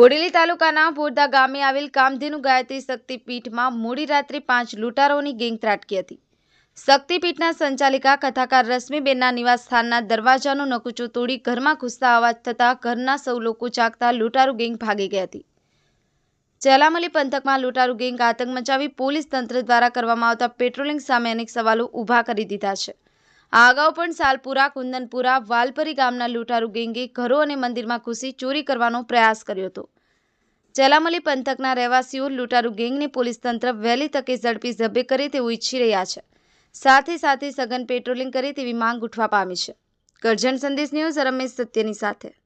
બોડેલી તાલુકાના બોરદા ગામે આવેલ કામધેનુ ગાયત્રી શક્તિપીઠમાં મોડી રાત્રે પાંચ લૂંટારોની ગેંગ ત્રાટકી હતી. શક્તિપીઠના સંચાલિકા, કથાકાર રશ્મિબેનના નિવાસસ્થાનના દરવાજાનો નકુચો તોડી ઘરમાં ઘૂસતા અવાજ થતાં ઘરના સૌ લોકો જાગતા લૂંટારૂ ગેંગ ભાગી ગઈ હતી. ચલામલી પંથકમાં લૂંટારૂ ગેંગ આતંક મચાવી પોલીસ તંત્ર દ્વારા કરવામાં આવતા પેટ્રોલિંગ સામે અનેક સવાલો ઊભા કરી દીધા છે. આ અગાઉ પણ સાલપુરા, કુંદનપુરા, વાલપરી ગામના લૂંટારુ ગેંગે ઘરો અને મંદિરમાં ઘૂસી ચોરી કરવાનો પ્રયાસ કર્યો હતો. ચેલામલી પંથકના રહેવાસીઓ લૂંટારુ ગેંગને પોલીસ તંત્ર વહેલી તકે ઝડપી ઝભે કરે તેવું ઈચ્છી રહ્યા છે. સાથે સાથે સઘન પેટ્રોલિંગ કરે તેવી માંગ ઉઠવા પામી છે. કરજણ સંદેશ ન્યૂઝ રમેશ સત્યની સાથે.